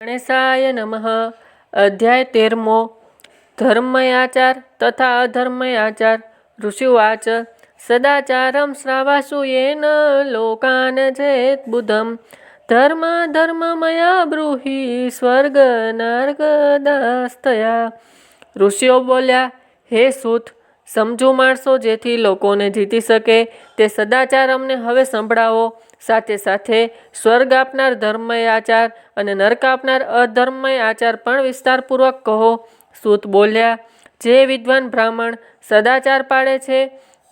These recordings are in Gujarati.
ગણેશાય નમઃ. અધ્યાય તેરમો. ધર્મયાચાર તથા અધર્મયાચાર. ઋષિવાચ, સદાચારમ શ્રાવાસુ યેન લોકાન જેત બુધમ. ધર્મ ધર્મમયા બ્રૂહી સ્વર્ગ નાર્ગદાસ્તયા. ઋષિઓ બોલ્યા, હે સૂત, સમજુ માણસો જેથી લોકોને જીતી શકે. તે સદાચાર અમને હવે સંભળાવો. સાથે સાથે સ્વર્ગ આપનાર ધર્મય આચાર અને નરક આપનાર અધર્મય આચાર પણ વિસ્તારપૂર્વક કહો. સૂત બોલ્યા, જે વિદ્વાન બ્રાહ્મણ સદાચાર પાડે છે,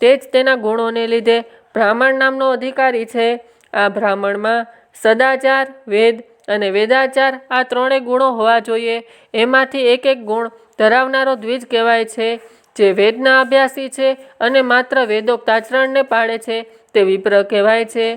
તે જ તેના ગુણોને લીધે બ્રાહ્મણ નામનો અધિકારી છે. આ બ્રાહ્મણમાં સદાચાર, વેદ અને વેદાચાર આ ત્રણેય ગુણો હોવા જોઈએ. એમાંથી એક એક ગુણ ધરાવનારો દ્વિજ કહેવાય છે. જે વેદના અભ્યાસી છે અને માત્ર વેદોક્ત આચરણને પાડે છે, તે વિપ્ર કહેવાય છે.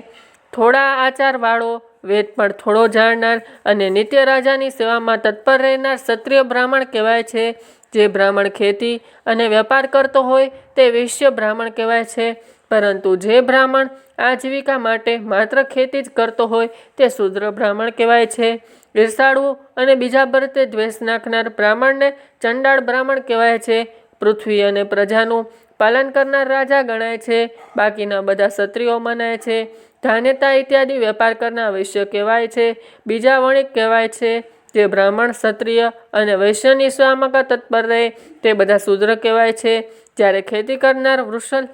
થોડા આચારવાળો, વેદ પણ થોડો જાણનાર અને નિત્ય રાજાની સેવામાં તત્પર રહેનાર ક્ષત્રિય બ્રાહ્મણ કહેવાય છે. જે બ્રાહ્મણ ખેતી અને વેપાર કરતો હોય તે વૈશ્ય બ્રાહ્મણ કહેવાય છે. પરંતુ જે બ્રાહ્મણ આજીવિકા માટે માત્ર ખેતી જ કરતો હોય તે શુદ્ર બ્રાહ્મણ કહેવાય છે. ઈર્ષાળુ અને બીજા પ્રત્યે દ્વેષ નાખનાર બ્રાહ્મણને ચંડાળ બ્રાહ્મણ કહેવાય છે. પૃથ્વી અને પ્રજાનું પાલન કરનાર રાજા ગણાય છે. બાકીના બધા ક્ષત્રિયો મનાય છે. ધાન્યતા ઇત્યાદિ વેપાર કરનાર વૈશ્ય કહેવાય છે. બીજા વણિક કહેવાય છે જે બ્રાહ્મણ, ક્ષત્રિય અને વૈશ્યની સેવામાં તત્પર રહે તે બધા શૂદ્ર કહેવાય છે. જ્યારે ખેતી કરનાર વૃષલ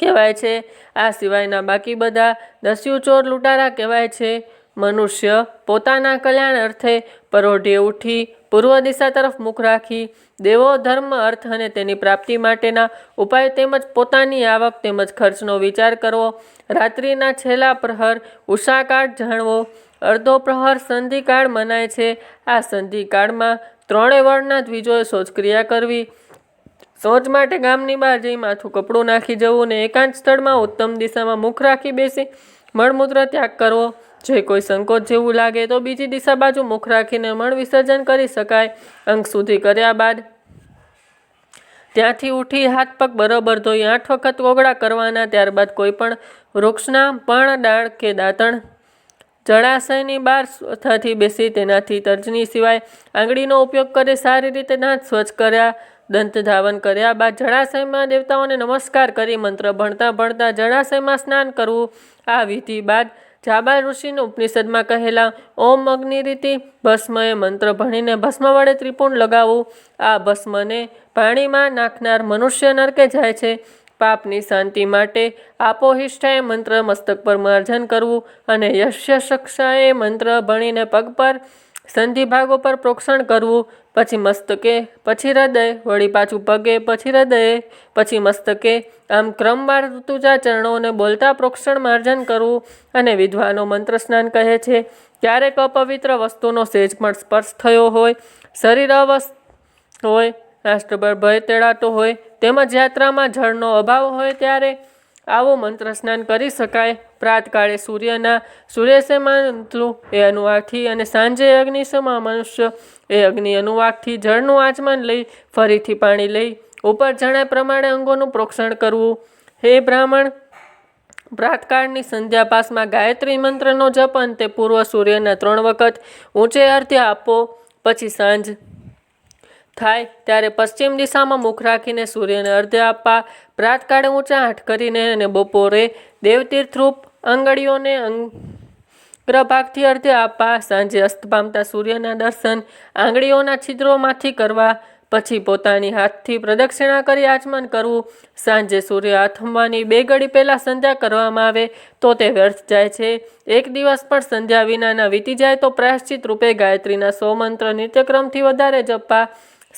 કહેવાય છે, આ સિવાયના બાકી બધા દસ્યુ ચોર લૂંટારા કહેવાય છે. મનુષ્ય પોતાના કલ્યાણ અર્થે પરોઢે ઉઠી પૂર્વ દિશા તરફ મુખ રાખી દેવો, ધર્મ, અર્થ અને તેની પ્રાપ્તિ માટેના ઉપાય તેમજ પોતાની આવક તેમજ ખર્ચનો વિચાર કરવો, રાત્રિના છેલ્લા પ્રહર, ઉષાકાળ જાણવો અર્ધો પ્રહર સંધિકાળ મનાય છે. આ સંધિકાળમાં ત્રણેય વર્ણના દ્વિજોએ શોચક્રિયા કરવી શૌચ માટે ગામની બહાર જઈ માથું કપડું નાખી જવું ને એકાંત સ્થળમાં ઉત્તમ દિશામાં મુખ રાખી બેસી, મળમૂત્ર ત્યાગ કરવો જે કોઈ સંકોચ જેવું લાગે તો બીજી દિશા બાજુ મુખ રાખીને મણ વિસર્જન કરી શકાય. અંક સુધી કર્યા બાદ ત્યાંથી ઉઠી હાથ પગ બરોબર ધોઈ આઠ વખત ઓગળા કરવાના, ત્યારબાદ કોઈ પણ વૃક્ષના પણ, ડાળ કે દાંતણ જળાશયની બહાર સ્વચ્છતાથી બેસી તેનાથી તર્જની સિવાય આંગળીનો ઉપયોગ કરી સારી રીતે દાંત સ્વચ્છ કર્યા, દંત ધાવન કર્યા બાદ જળાશયમાં દેવતાઓને નમસ્કાર કરી મંત્ર ભણતા ભણતા જળાશયમાં સ્નાન કરવું, આ વિધિ બાદ જાબા ઋષિને ઉપનિષદમાં કહેલા, ઓમ અગ્નિ રીતિ ભસ્મએ મંત્ર ભણીને ભસ્મ વડે ત્રિપુણ લગાવવું આ ભસ્મને પાણીમાં નાખનાર મનુષ્ય નરકે જાય છે. પાપની શાંતિ માટે આપોહિષ્ઠાએ મંત્ર મસ્તક પર માર્જન કરવું અને યશ્ય શક્ષાએ મંત્ર ભણીને પગ પર સંધિ ભાગો પર પ્રોક્ષણ કરવું, પછી મસ્તકે, પછી હૃદય, વળી પાછું પગે, પછી હૃદયે, પછી મસ્તકે. આમ ક્રમવાર ઋતુજા ચરણોને બોલતા પ્રોક્ષણ માર્જન કરવું અને વિધવાનો મંત્ર સ્નાન કહે છે. ક્યારેક અપવિત્ર વસ્તુનો સેજ પણ સ્પર્શ થયો હોય, શરીર અવસ્થ હોય રાષ્ટ્રભર ભય તેડાતો હોય, તેમજ યાત્રામાં જળનો અભાવ હોય ત્યારે આવો મંત્ર સ્નાન કરી શકાય. પ્રાતકાળે સૂર્યના સૂર્યસેમાંતલું એ અનુવાગથી અને સાંજે અગ્નિસમાં મનુષ્ય એ અગ્નિ અનુવાગથી જળનું આચમન લઈ ફરીથી પાણી લઈ ઉપર જણાય પ્રમાણે અંગોનું પ્રોક્ષણ કરવું. હે બ્રાહ્મણ, પ્રાતકાળની સંધ્યા પાસમાં ગાયત્રી મંત્રનો જપ અંતે પૂર્વ સૂર્યના ત્રણ વખત ઊંચે અર્ધ્ય આપો, પછી સાંજ થાય ત્યારે પશ્ચિમ દિશામાં મુખ રાખીને સૂર્યને અર્ધ્ય આપવા, પ્રાતકાળે ઊંચા હાથ કરીને અને બપોરે દેવતીર્થરૂપ આંગળીઓને અગ્રભાગથી અર્ધ્ય આપવા, સાંજે અસ્ત પામતા સૂર્યના દર્શન આંગળીઓના છિદ્રોમાંથી કરવા, પછી પોતાની હાથથી પ્રદક્ષિણા કરી આચમન કરવું, સાંજે સૂર્ય આથમવાની બે ઘડી પહેલાં સંધ્યા કરવામાં આવે તો તે વ્યર્થ જાય છે. એક દિવસ પણ સંધ્યા વિનાના વીતી જાય તો પ્રાયશ્ચિત રૂપે ગાયત્રીના સો મંત્ર નિત્યક્રમથી વધારે જપવા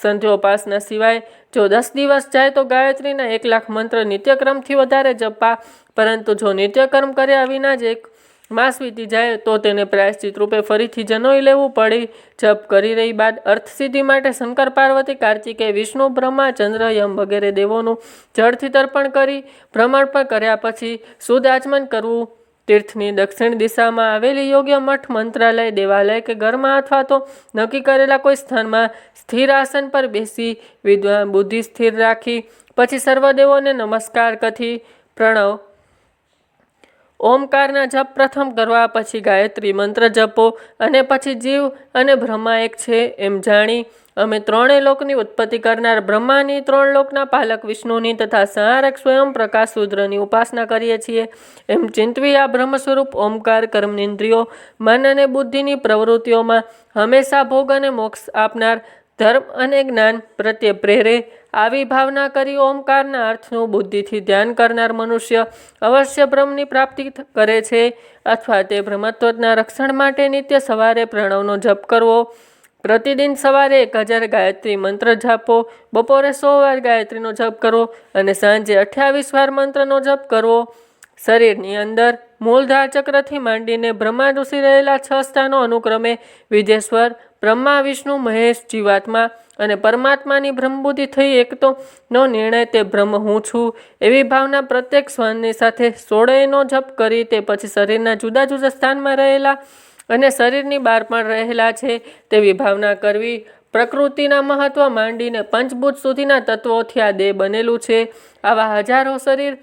સંધ્યોપાસના સિવાય જો દસ દિવસ જાય તો ગાયત્રીના એક લાખ મંત્ર નિત્યક્રમથી વધારે જપવા, પરંતુ જો નિત્યકર્મ કર્યા વિના જ એક માસ વીતી જાય, તો તેને પ્રાયશ્ચિત રૂપે ફરીથી જનોઈ લેવું પડે. જપ કરી રહી બાદ અર્થસિદ્ધિ માટે શંકર પાર્વતી, કાર્તિકે વિષ્ણુ, બ્રહ્મા, ચંદ્ર, યમ વગેરે દેવોનું જળથી તર્પણ કરી, ભ્રમણ પણ કર્યા પછી શુદ્ધ આચમન કરવું તીર્થની દક્ષિણ દિશામાં આવેલી યોગ્ય મઠ, મંત્રાલય, દેવાલય કે ઘરમાં અથવા તો નક્કી કરેલા કોઈ સ્થાનમાં સ્થિર આસન પર બેસી વિદ્વાન બુદ્ધિ સ્થિર રાખી, પછી સર્વદેવોને નમસ્કાર કથી, પ્રણવ ઓમકારના જપ પ્રથમ કરવા પછી ગાયત્રી મંત્ર જપો અને પછી જીવ અને બ્રહ્મા એક છે એમ જાણી અમે ત્રણેય લોકની ઉત્પત્તિ કરનાર બ્રહ્માની ત્રણ લોકના પાલક વિષ્ણુની તથા સંહારક સ્વયં પ્રકાશ રુદ્રની ઉપાસના કરીએ છીએ. એમ ચિંતવી આ બ્રહ્મ સ્વરૂપ ઓમકાર કર્મનિંદ્રિયો મન અને બુદ્ધિની પ્રવૃત્તિઓમાં હંમેશા ભોગ અને મોક્ષ આપનાર ધર્મ અને જ્ઞાન પ્રત્યે પ્રેરે આવી ભાવના કરી ઓમકારના અર્થનું બુદ્ધિથી ધ્યાન કરનાર મનુષ્ય અવશ્ય બ્રહ્મની પ્રાપ્તિ કરે છે અથવા તે બ્રહ્મત્વના રક્ષણ માટે નિત્ય સવારે પ્રણવનો જપ કરવો. પ્રતિદિન સવારે એક હજાર ગાયત્રી મંત્ર જાપો, બપોરે સો વાર ગાયત્રીનો જપ કરવો અને સાંજે અઠ્યાવીસ વાર મંત્રનો જપ કરવો. શરીરની અંદર મૂળધાર ચક્રથી માંડીને બ્રહ્મા ઋષિ રહેલા છ સ્થાનો અનુક્રમે વિજેશ્વર બ્રહ્મા, વિષ્ણુ, મહેશ, જીવાત્મા અને પરમાત્માની બ્રહ્મબુદ્ધિ થઈ એકતો નો નિર્ણય તે બ્રહ્મ હું છું. એવી ભાવના પ્રત્યેક સ્વરની સાથે સોળેયનો જપ કરી તે પછી શરીરના જુદા જુદા સ્થાનમાં રહેલા અને શરીરની બહાર પણ રહેલા છે તેવી ભાવના કરવી. પ્રકૃતિના મહત્વ માંડીને પંચભૂત સુધીના તત્વોથી આ દેહ બનેલું છે. આવા હજારો શરીર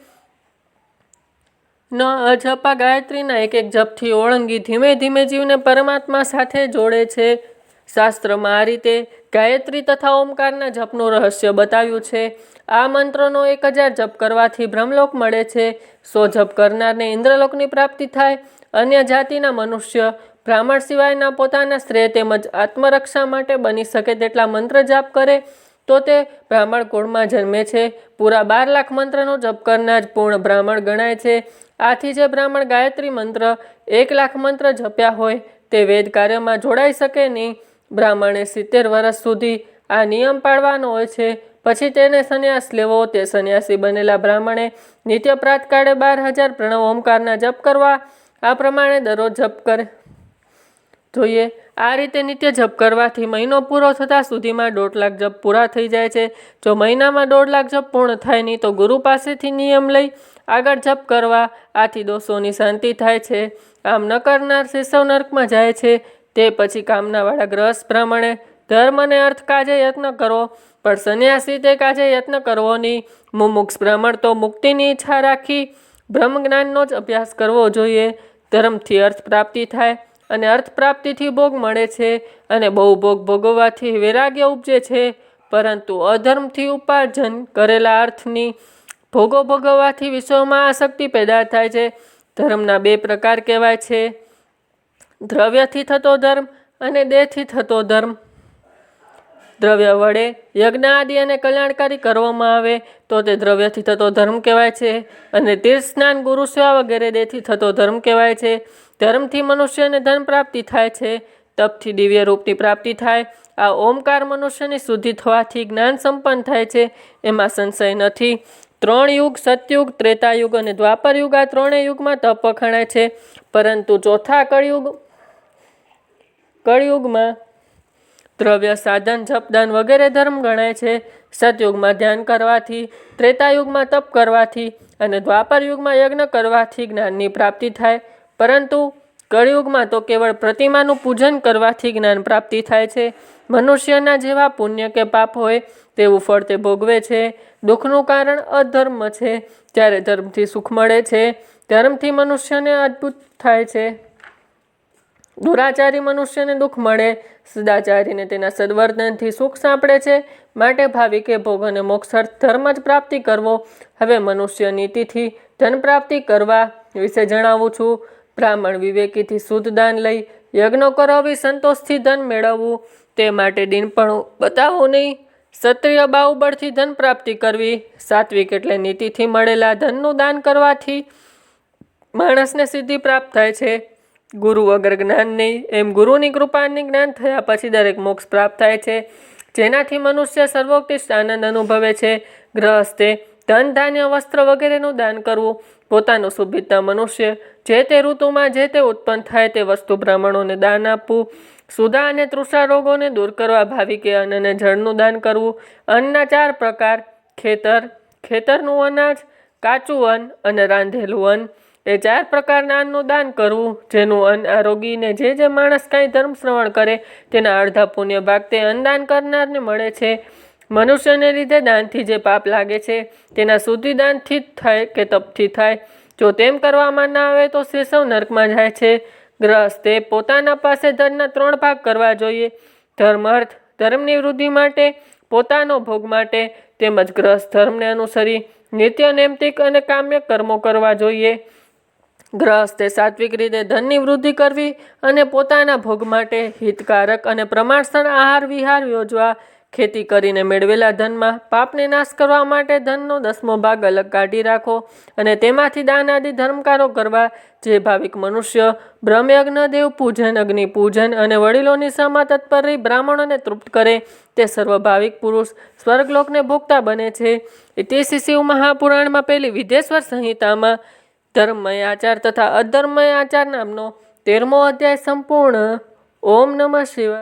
ન અજપા ગાયત્રીના એક એક જપથી ઓળંગી ધીમે ધીમે જીવને પરમાત્મા સાથે જોડે છે. શાસ્ત્રમાં આ રીતે ગાયત્રી તથા ઓમકારના જપનું રહસ્ય બતાવ્યું છે. આ મંત્રોનો એક હજાર જપ કરવાથી બ્રહ્મલોક મળે છે. સો જપ કરનારને ઇન્દ્રલોકની પ્રાપ્તિ થાય. અન્ય જાતિના મનુષ્ય બ્રાહ્મણ સિવાયના પોતાના શ્રેય તેમજ આત્મરક્ષા માટે બની શકે તેટલા મંત્ર જાપ કરે, તો તે બ્રાહ્મણ કુળમાં જન્મે છે. પૂરા બાર લાખ મંત્રનો જપ કરનાર પૂર્ણ બ્રાહ્મણ ગણાય છે. આથી જે બ્રાહ્મણ ગાયત્રી મંત્ર એક લાખ મંત્ર જપ્યા હોય, તે વેદ કાર્યમાં જોડાઈ શકે નહીં. બ્રાહ્મણે સિત્તેર વર્ષ સુધી આ નિયમ પાળવાનો હોય છે. પછી તેને સંન્યાસ લેવો. તે સંન્યાસી બનેલા બ્રાહ્મણે નિત્ય પ્રાતકાળે બાર હજાર પ્રણવ ઓમકારના જપ કરવા આ પ્રમાણે દરરોજ જપ કરે. જોઈએ, આ રીતે નિત્ય જપ કરવાથી મહિનો પૂરો થતાં સુધીમાં દોઢ લાખ જપ પૂરા થઈ જાય છે. જો મહિનામાં દોઢ લાખ જપ પૂર્ણ થાય નહીં તો ગુરુ પાસેથી નિયમ લઈ આગળ જપ કરવા આથી દોષોની શાંતિ થાય છે. આમ ન કરનાર શિશવ નર્કમાં જાય છે. તે પછી કામનાવાળા ગ્રહસ્થ પ્રમાણે ધર્મ અને અર્થ કાજે યત્ન કરવો પણ સંન્યાસી તે કાજે યત્ન કરવો નહીં. મુમુક્ષ બ્રાહ્મણ તો મુક્તિની ઈચ્છા રાખી બ્રહ્મ જ્ઞાનનો જ અભ્યાસ કરવો જોઈએ. ધર્મથી અર્થ પ્રાપ્તિ થાય અને અર્થ પ્રાપ્તિથી ભોગ મળે છે અને બહુ ભોગ ભોગવવાથી વૈરાગ્ય ઉપજે છે. પરંતુ અધર્મથી ઉપાર્જન કરેલા અર્થની ભોગો ભોગવવાથી વિશ્વમાં આસક્તિ પેદા થાય છે. ધર્મના બે પ્રકાર કહેવાય છે. દ્રવ્યથી થતો ધર્મ અને દેહથી થતો ધર્મ. દ્રવ્ય વડે યજ્ઞ આદિ અને કલ્યાણકારી કરવામાં આવે તો તે દ્રવ્યથી થતો ધર્મ કહેવાય છે અને તીર્થ સ્નાન, ગુરુ સેવા વગેરે દેહથી થતો ધર્મ કહેવાય છે. ધર્મથી મનુષ્યને ધન પ્રાપ્તિ થાય છે, તપથી દિવ્ય રૂપની પ્રાપ્તિ થાય, આ ઓમકાર મનુષ્યની શુદ્ધિ થવાથી જ્ઞાન સંપન્ન થાય છે, એમાં સંશય નથી. ત્રણ યુગ, સતયુગ ત્રેતા યુગ અને દ્વાપર યુગ આ ત્રણેય યુગમાં તપ વખણાય છે, પરંતુ ચોથા કળયુગ કળયુગમાં દ્રવ્ય સાધન, જપદાન વગેરે ધર્મ ગણાય છે. સતયુગમાં ધ્યાન કરવાથી, ત્રેતાયુગમાં તપ કરવાથી અને દ્વાપર યુગમાં યજ્ઞ કરવાથી જ્ઞાનની પ્રાપ્તિ થાય. પરંતુ કળિયુગમાં તો કેવળ પ્રતિમાનું પૂજન કરવાથી જ્ઞાન પ્રાપ્તિ થાય છે. મનુષ્યના જેવા પુણ્ય કે પાપ હોય તેવું ફળ તે ભોગવે છે. દુઃખનું કારણ અધર્મ છે. જ્યારે ધર્મથી સુખ મળે છે, ધર્મથી મનુષ્યને અદ્ભુત થાય છે. દુરાચારી મનુષ્યને દુઃખ મળે, સદાચારીને તેના સદવર્તનથી સુખ સાંપડે છે. માટે ભાવિકે ભોગ અને મોક્ષર્થ ધર્મ જ પ્રાપ્તિ કરવો. હવે મનુષ્ય નીતિથી ધન પ્રાપ્તિ કરવા વિશે જણાવું છું. બ્રાહ્મણ વિવેકીથી શુદ્ધ દાન લઈ, યજ્ઞો કરાવી સંતોષથી ધન મેળવવું. તે માટે દિનપણું બતાવવું નહીં. ક્ષત્રિય બાહુબળથી ધન પ્રાપ્તિ કરવી. સાત્વિક એટલે નીતિથી મળેલા ધનનું દાન કરવાથી માણસને સિદ્ધિ પ્રાપ્ત થાય છે. ગુરુ વગર જ્ઞાન નહીં. એમ ગુરુની કૃપાની જ્ઞાન થયા પછી દરેક મોક્ષ પ્રાપ્ત થાય છે. જેનાથી મનુષ્ય સર્વોત્કૃષ્ટ આનંદ અનુભવે છે. ગ્રહસ્થે ધન, ધાન્ય, વસ્ત્ર વગેરેનું દાન કરવું પોતાનું સુભિતતા મનુષ્ય. જે તે ઋતુમાં જે તે ઉત્પન્ન થાય તે વસ્તુ બ્રાહ્મણોને દાન આપવું. સુધા અને તૃષા રોગોને દૂર કરવા ભાવિકે અન્ન અને જળનું દાન કરવું. અન્નના ચાર પ્રકાર ખેતર, ખેતરનું અનાજ, કાચું અન્ન અને રાંધેલું અન્ન. એ ચાર પ્રકારના અન્નનું દાન કરવું, જેનું અન્ન આરોગીને જે જે માણસ કાંઈ ધર્મ શ્રવણ કરે, તેના અડધા પુણ્ય ભાગ તે અન્નદાન કરનારને મળે છે. મનુષ્યને લીધે દાનથી જે પાપ લાગે છે, તેના શુદ્ધિ દાનથી જ થાય કે તપથી થાય? જો તેમ કરવામાં ના આવે તો શેષવ નર્કમાં જાય છે. ગ્રહસ્થે પોતાના પાસે ધનના ત્રણ ભાગ કરવા જોઈએ. ધર્મ અર્થ, ધર્મની વૃદ્ધિ માટે, પોતાનો ભોગ માટે, તેમજ ગ્રહસ્થ ધર્મને અનુસરી, નિત્ય નૈમિતિક અને કામ્ય કર્મો કરવા જોઈએ. ગ્રહસ્થે સાત્વિક રીતે ધનની વૃદ્ધિ કરવી અને પોતાના ભોગ માટે હિતકારક અને પ્રમાણસર આહાર વિહાર યોજવા, ખેતી કરીને મેળવેલા ધનમાં પાપને નાશ કરવા માટે ધનનો દસમો ભાગ અલગ કાઢી રાખો અને તેમાંથી દાન આદિ ધર્મકારો કરવા, જે ભાવિક મનુષ્ય બ્રહ્મયજ્ઞ દેવ પૂજન, અગ્નિ પૂજન અને વડીલોની સમા તત્પર રહી બ્રાહ્મણોને તૃપ્ત કરે, તે સર્વ ભાવિક પુરુષ સ્વર્ગલોકને ભોગતા બને છે. તે શિશિવ મહાપુરાણમાં પહેલી વિધેશ્વર સંહિતામાં ધર્મમય આચાર તથા અધર્મમય આચાર નામનો તેરમો અધ્યાય સંપૂર્ણ. ઓમ નમઃ શિવાય.